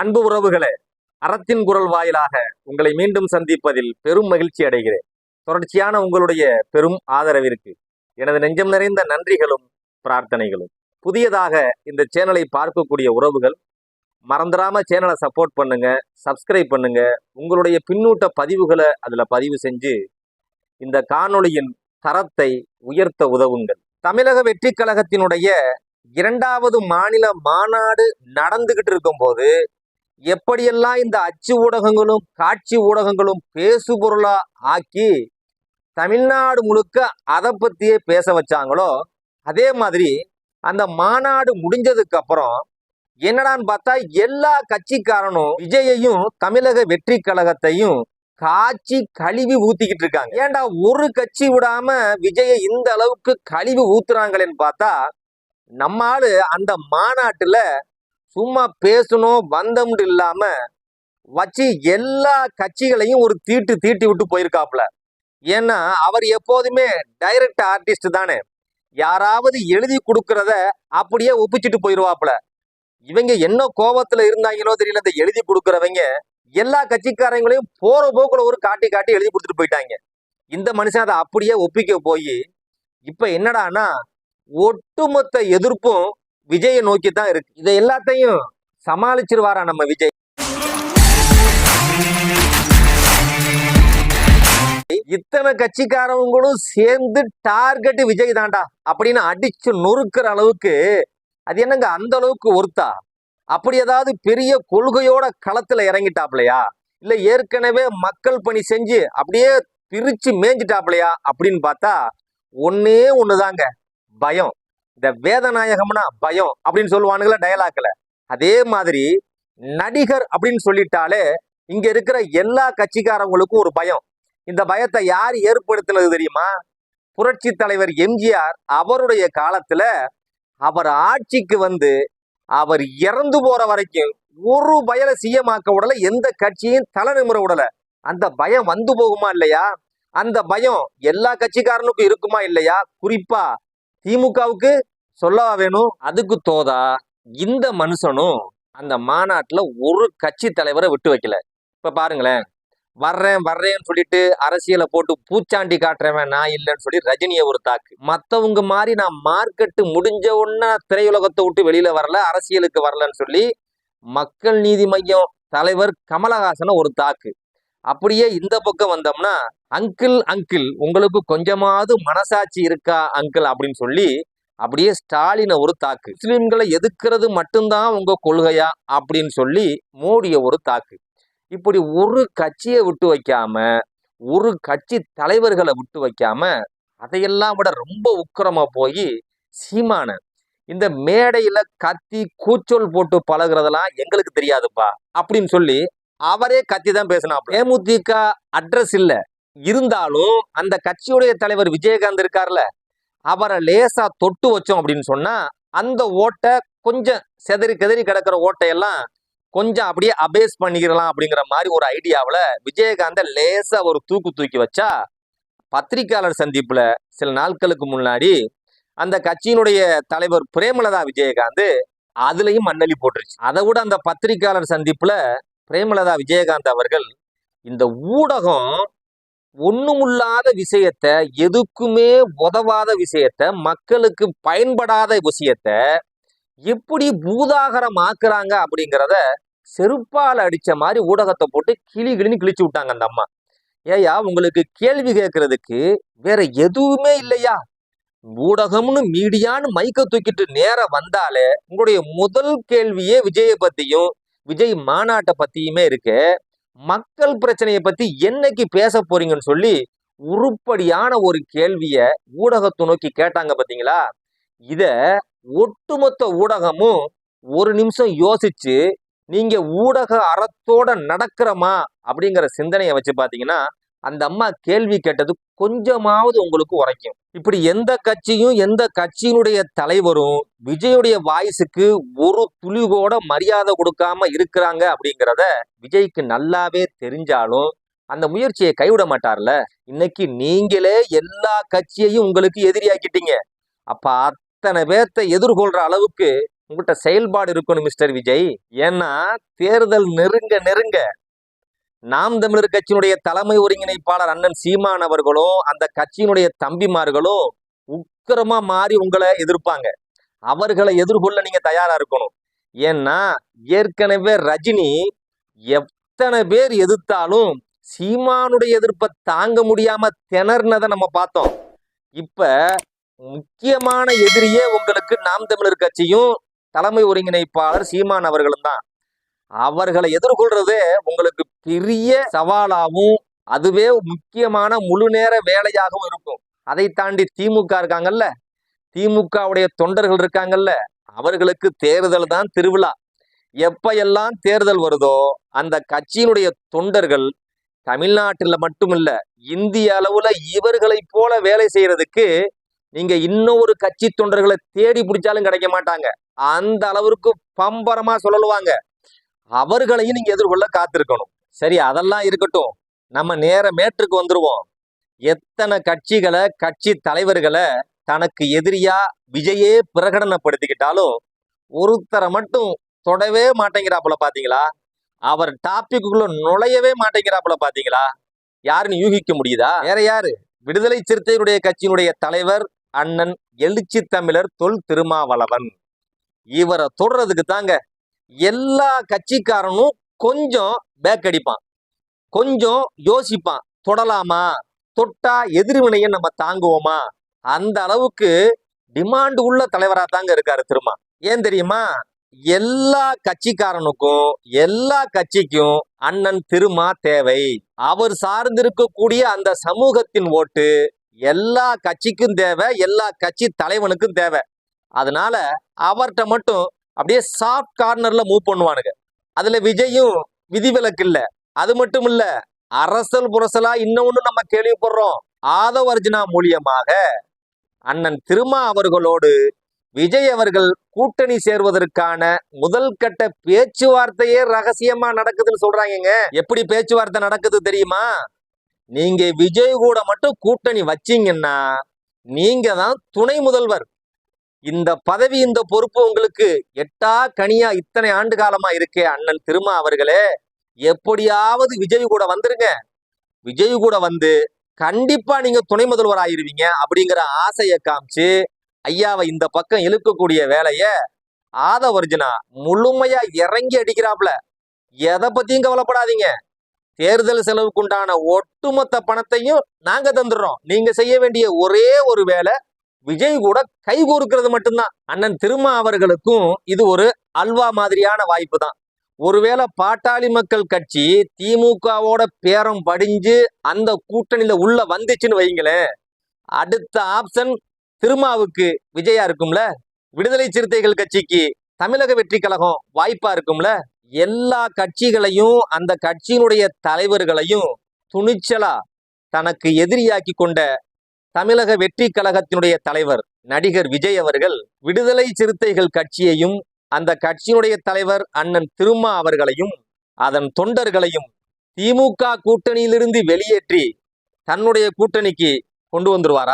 அன்பு உறவுகளே அறத்தின் குரல் வாயிலாக உங்களை மீண்டும் சந்திப்பதில் பெரும் மகிழ்ச்சி அடைகிறேன். தொடர்ச்சியான உங்களுடைய பெரும் ஆதரவிற்கு எனது நெஞ்சம் நிறைந்த நன்றிகளும் பிரார்த்தனைகளும். புதியதாக இந்த சேனலை பார்க்கக்கூடிய உறவுகள் மறந்துடாம சேனலை சப்போர்ட் பண்ணுங்க சப்ஸ்கிரைப் பண்ணுங்க. உங்களுடைய பின்னூட்ட பதிவுகளை அதில் பதிவு செஞ்சு இந்த காணொளியின் தரத்தை உயர்த்த உதவுங்கள். தமிழக வெற்றி கழகத்தினுடைய இரண்டாவது மாநில மாநாடு நடந்துகிட்டு இருக்கும்போது எப்படியெல்லாம் இந்த அச்சு ஊடகங்களும் காட்சி ஊடகங்களும் பேசு பொருளா ஆக்கி தமிழ்நாடு முழுக்க அதை பத்தியே பேச வச்சாங்களோ அதே மாதிரி அந்த மாநாடு முடிஞ்சதுக்கு அப்புறம் என்னடான்னு பார்த்தா எல்லா கட்சிக்காரனும் விஜயையும் தமிழக வெற்றி கழகத்தையும் காய்ச்சி கழுவி ஊத்திக்கிட்டு இருக்காங்க. ஏன்டா ஒரு கட்சி விடாம விஜயை இந்த அளவுக்கு கழிவு ஊத்துறாங்களேன்னு பார்த்தா நம்ம அந்த மாநாட்டுல சும்மா பேசணும் வந்தம்னு இல்லாம வச்சு எல்லா கட்சிகளையும் ஒரு தீட்டு தீட்டி விட்டு போயிருக்காப்புல. ஏன்னா அவர் எப்போதுமே டைரக்ட் ஆர்டிஸ்ட் தானே. யாராவது எழுதி கொடுக்கறத அப்படியே ஒப்பிச்சிட்டு போயிருவாப்புல. இவங்க என்ன கோபத்துல இருந்தாங்களோ தெரியல இந்த எழுதி கொடுக்கறவங்க எல்லா கட்சிக்காரங்களையும் போற போக்குல ஒரு காட்டி காட்டி எழுதி கொடுத்துட்டு போயிட்டாங்க. இந்த மனுஷன் அதை அப்படியே ஒப்பிக்க போய் இப்ப என்னடான்னா ஒட்டுமொத்த எதிர்ப்பும் விஜயை நோக்கி தான் இருக்கு. இதை எல்லாத்தையும் சமாளிச்சிருவாரா நம்ம விஜய்? இத்தனை கட்சிக்காரவங்களும் சேர்ந்து டார்கெட் விஜய் தான்டா. அப்படின்னு அடிச்சு நொறுக்கிற அளவுக்கு அது என்னங்க அந்த அளவுக்கு ஒருத்தா? அப்படி ஏதாவது பெரிய கொள்கையோட களத்துல இறங்கிட்டாப்லையா? இல்ல ஏற்கனவே மக்கள் பணி செஞ்சு அப்படியே பிரிச்சு மேய்ஞ்சிட்டாப்லையா? அப்படின்னு பார்த்தா ஒன்னே ஒண்ணுதாங்க பயம். இந்த வேதநாயகம்னா பயம் அப்படின்னு சொல்லுவானுங்கள டயலாக்ல அதே மாதிரி நடிகர் அப்படின்னு சொல்லிட்டாலே இங்க இருக்கிற எல்லா கட்சிக்காரங்களுக்கும் ஒரு பயம். இந்த பயத்தை யார் ஏற்படுத்தினது தெரியுமா? புரட்சி தலைவர் எம்ஜிஆர் அவருடைய காலத்துல அவர் ஆட்சிக்கு வந்து அவர் இறந்து போற வரைக்கும் ஒரு பயலை சீயமாக்க விடல எந்த கட்சியும் தலை நிமிர விடல. அந்த பயம் வந்து போகுமா இல்லையா? அந்த பயம் எல்லா கட்சிக்காரனுக்கும் இருக்குமா இல்லையா? குறிப்பா திமுகவுக்கு சொல்லவா வேணும் அதுக்கு தோதா இந்த மனுஷனும் அந்த மாநாட்டில் ஒரு கட்சி தலைவரை விட்டு வைக்கல. இப்போ பாருங்களேன் வர்றேன் வர்றேன்னு சொல்லிட்டு அரசியலை போட்டு பூச்சாண்டி காட்டுறவன் நான் இல்லைன்னு சொல்லி ரஜினியை ஒரு தாக்கு. மற்றவங்க மாதிரி நான் மார்க்கெட்டு முடிஞ்ச உடனே திரையுலகத்தை விட்டு வெளியில வரல அரசியலுக்கு வரலன்னு சொல்லி மக்கள் நீதி மையம் தலைவர் கமலஹாசனை ஒரு தாக்கு. அப்படியே இந்த பக்கம் வந்தோம்னா அங்கிள் அங்கிள் உங்களுக்கு கொஞ்சமாவது மனசாட்சி இருக்கா அங்கிள் அப்படின்னு சொல்லி அப்படியே ஸ்டாலினை ஒரு தாக்கு. முஸ்லீம்களை எதுக்கிறது மட்டும்தான் உங்க கொள்கையா? அப்படின்னு சொல்லி மோடிய ஒரு தாக்கு. இப்படி ஒரு கட்சியை விட்டு வைக்காம ஒரு கட்சி தலைவர்களை விட்டு வைக்காம அதையெல்லாம் விட ரொம்ப உக்கிரமா போய் சீமான இந்த மேடையில கத்தி கூச்சல் போட்டு பழகுறதெல்லாம் எங்களுக்கு தெரியாதுப்பா அப்படின்னு சொல்லி அவரே கத்தி தான் பேசினா தேமுதிக அட்ரஸ் இல்லை. இருந்தாலும் அந்த கட்சியுடைய தலைவர் விஜயகாந்த் இருக்கார்ல அவரை லேசா தொட்டு வச்சோம் அப்படின்னு சொன்னா அந்த ஓட்டை கொஞ்சம் செதறி கெதறி கிடக்கிற ஓட்டையெல்லாம் கொஞ்சம் அப்படியே அபேஸ் பண்ணிக்கிறலாம் அப்படிங்கிற மாதிரி ஒரு ஐடியாவில் விஜயகாந்தை லேசா ஒரு தூக்கு தூக்கி வச்சா பத்திரிகையாளர் சந்திப்புல சில நாட்களுக்கு முன்னாடி அந்த கட்சியினுடைய தலைவர் பிரேமலதா விஜயகாந்த் அதுலயும் மண்ணலி போட்டுருச்சு. அதை விட அந்த பத்திரிகையாளர் சந்திப்புல பிரேமலதா விஜயகாந்த் அவர்கள் இந்த ஊடகம் ஒண்ணுமில்லாத விஷயத்த எதுக்குமே உதவாத விஷயத்த மக்களுக்கு பயன்படாத விஷயத்த எப்படி பூதாகரம் ஆக்குறாங்க அப்படிங்கிறத செருப்பால் அடித்த மாதிரி ஊடகத்தை போட்டு கிளி கிளின்னு கிழிச்சு விட்டாங்க அந்த அம்மா. ஏயா உங்களுக்கு கேள்வி கேட்கறதுக்கு வேற எதுவுமே இல்லையா? ஊடகம்னு மீடியான்னு மைக்க தூக்கிட்டு நேரம் வந்தாலே உங்களுடைய முதல் கேள்வியே விஜயை பத்தியும் விஜய் மாநாட்டை பத்தியுமே இருக்கு. மக்கள் பிரச்சனையை பத்தி என்னைக்கு பேச போறீங்கன்னு சொல்லி உருப்படியான ஒரு கேள்வியை ஊடகத்தை நோக்கி கேட்டாங்க பாத்தீங்களா? இத ஒட்டுமொத்த ஊடகமும் ஒரு நிமிஷம் யோசிச்சு நீங்க ஊடக அறத்தோட நடக்கிறமா அப்படிங்கிற சிந்தனையை வச்சு பாத்தீங்கன்னா அந்த அம்மா கேள்வி கேட்டது கொஞ்சமாவது உங்களுக்கு உரைக்கும். இப்படி எந்த கட்சியும் எந்த கட்சியினுடைய தலைவரும் விஜயுடைய வாய்ஸுக்கு ஒரு துளி கூட மரியாதை கொடுக்காம இருக்கிறாங்க அப்படிங்கிறத விஜய்க்கு நல்லாவே தெரிஞ்சாலும் அந்த முயற்சியை கைவிட மாட்டார்ல? இன்னைக்கு நீங்களே எல்லா கட்சியையும் உங்களுக்கு எதிரியாக்கிட்டீங்க. அப்ப அத்தனை பேர்த்த எதிர்கொள்ற அளவுக்கு உங்கள்கிட்ட செயல்பாடு இருக்கணும் மிஸ்டர் விஜய். ஏன்னா தேர்தல் நெருங்க நெருங்க நாம் தமிழர் கட்சியினுடைய தலைமை ஒருங்கிணைப்பாளர் அண்ணன் சீமான் அவர்களும் அந்த கட்சியினுடைய தம்பிமார்களும் உக்கிரமா மாறி உங்களை எதிர்ப்பாங்க. அவர்களை எதிர்கொள்ள நீங்க தயாரா இருக்கணும். ஏன்னா ஏற்கனவே ரஜினி எத்தனை பேர் எதிர்த்தாலும் சீமானுடைய எதிர்ப்பை தாங்க முடியாம திணறினதை நம்ம பார்த்தோம். இப்ப முக்கியமான எதிரியே உங்களுக்கு நாம் தமிழர் கட்சியும் தலைமை ஒருங்கிணைப்பாளர் சீமான் அவர்களும் தான். அவர்களை எதிர்கொள்றதே உங்களுக்கு பெரிய சவாலாகவும் அதுவே முக்கியமான முழு நேர வேலையாகவும் இருக்கும். அதை தாண்டி திமுக இருக்காங்கல்ல? திமுகவுடைய தொண்டர்கள் இருக்காங்கல்ல? அவர்களுக்கு தேர்தல் தான் திருவிழா. எப்ப எல்லாம் தேர்தல் வருதோ அந்த கட்சியினுடைய தொண்டர்கள் தமிழ்நாட்டில் மட்டுமில்ல இந்திய அளவுல இவர்களை போல வேலை செய்யறதுக்கு நீங்க இன்னொரு கட்சி தொண்டர்களை தேடி பிடிச்சாலும் கிடைக்க மாட்டாங்க. அந்த அளவிற்கு பம்பரமா சொல்லுவாங்க அவர்களையும் நீங்க எதிர்கொள்ள காத்திருக்கணும். சரி அதெல்லாம் இருக்கட்டும். நம்ம நேர மேற்றுக்கு வந்துருவோம். எத்தனை கட்சிகளை கட்சி தலைவர்களை தனக்கு எதிரியா விஜயே பிரகடனப்படுத்திக்கிட்டாலும் ஒருத்தரை மட்டும் தொடவே மாட்டேங்கிறாப்புல பாத்தீங்களா? அவர் டாபிக்குள்ள நுழையவே மாட்டேங்கிறாப்புல பாத்தீங்களா? யாருன்னு யூகிக்க முடியுதா? வேற யாரு? விடுதலை சிறுத்தைகளுடைய கட்சியினுடைய தலைவர் அண்ணன் எழுச்சி தமிழர் தொல் திருமாவளவன். இவரை தொடுறதுக்கு தாங்க எல்லா கட்சிக்காரனும் கொஞ்சம் பேக் அடிப்பான். கொஞ்சம் யோசிப்பான். தொடலாமா? தொட்டா எதிர்வினையை நம்ம தாங்குவோமா? அந்த அளவுக்கு டிமாண்ட் உள்ள தலைவரா தாங்க இருக்காரு திருமா. ஏன் தெரியுமா? எல்லா கட்சிக்காரனுக்கும் எல்லா கட்சிக்கும் அண்ணன் திருமா தேவை. அவர் சார்ந்திருக்கக்கூடிய அந்த சமூகத்தின் ஓட்டு எல்லா கட்சிக்கும் தேவை எல்லா கட்சி தலைவனுக்கும் தேவை. அதனால அவர்கிட்ட மட்டும் அப்படியே சாஃப்ட் கார்னர்ல மூவ் பண்ணுவானுங்க. அதுல விஜயும் விதிவிலக்கு இல்ல அது மட்டும் இல்ல அரசல் புரசலா இன்னொன்னு நம்ம கேள்விப்படுறோம். ஆதவ அர்ஜுனா மூலியமாக அண்ணன் திருமா அவர்களோடு விஜய் அவர்கள் கூட்டணி சேர்வதற்கான முதல் கட்ட பேச்சுவார்த்தையே ரகசியமா நடக்குதுன்னு சொல்றாங்க எப்படி பேச்சுவார்த்தை நடக்குது தெரியுமா? நீங்க விஜய் கூட மட்டும் கூட்டணி வச்சீங்கன்னா நீங்க தான் துணை முதல்வர். இந்த பதவி இந்த பொறுப்பு உங்களுக்கு எட்டா கனியா இத்தனை ஆண்டு காலமா இருக்கே அண்ணன் திருமா அவர்களே. எப்படியாவது விஜய் கூட வந்துருங்க. விஜய் கூட வந்து கண்டிப்பா நீங்க துணை முதல்வர் ஆயிருவீங்க அப்படிங்கிற ஆசையை காமிச்சு ஐயாவை இந்த பக்கம் இழுக்கக்கூடிய வேலைய ஆதவர்ஜுனா முழுமையா இறங்கி அடிக்கிறாப்ல. எதை பத்தியும் கவலைப்படாதீங்க. தேர்தல் செலவுக்குண்டான ஒட்டுமொத்த பணத்தையும் நாங்க தந்துடுறோம். நீங்க செய்ய வேண்டிய ஒரே ஒரு வேலை விஜய் கூட கை கோர்க்கிறது மட்டும்தான். அண்ணன் திருமா அவர்களுக்கும் இது ஒரு அல்வா மாதிரியான வாய்ப்பு தான் ஒருவேளை பாட்டாளி மக்கள் கட்சி திமுகவோட பேரம் படிஞ்சு அந்த கூட்டணியில உள்ள வந்துச்சுன்னு வைங்களேன் அடுத்த ஆப்ஷன் திருமாவுக்கு விஜயா இருக்கும்ல? விடுதலை சிறுத்தைகள் கட்சிக்கு தமிழக வெற்றி கழகம் வாய்ப்பா இருக்கும்ல? எல்லா கட்சிகளையும் அந்த கட்சியினுடைய தலைவர்களையும் துணிச்சலா தனக்கு எதிரியாக்கி கொண்ட தமிழக வெற்றி கழகத்தினுடைய தலைவர் நடிகர் விஜய் அவர்கள் விடுதலை சிறுத்தைகள் கட்சியையும் அந்த கட்சியினுடைய தலைவர் அண்ணன் திருமா அவர்களையும் அதன் தொண்டர்களையும் திமுக கூட்டணியிலிருந்து வெளியேற்றி தன்னுடைய கூட்டணிக்கு கொண்டு வந்துருவாரா?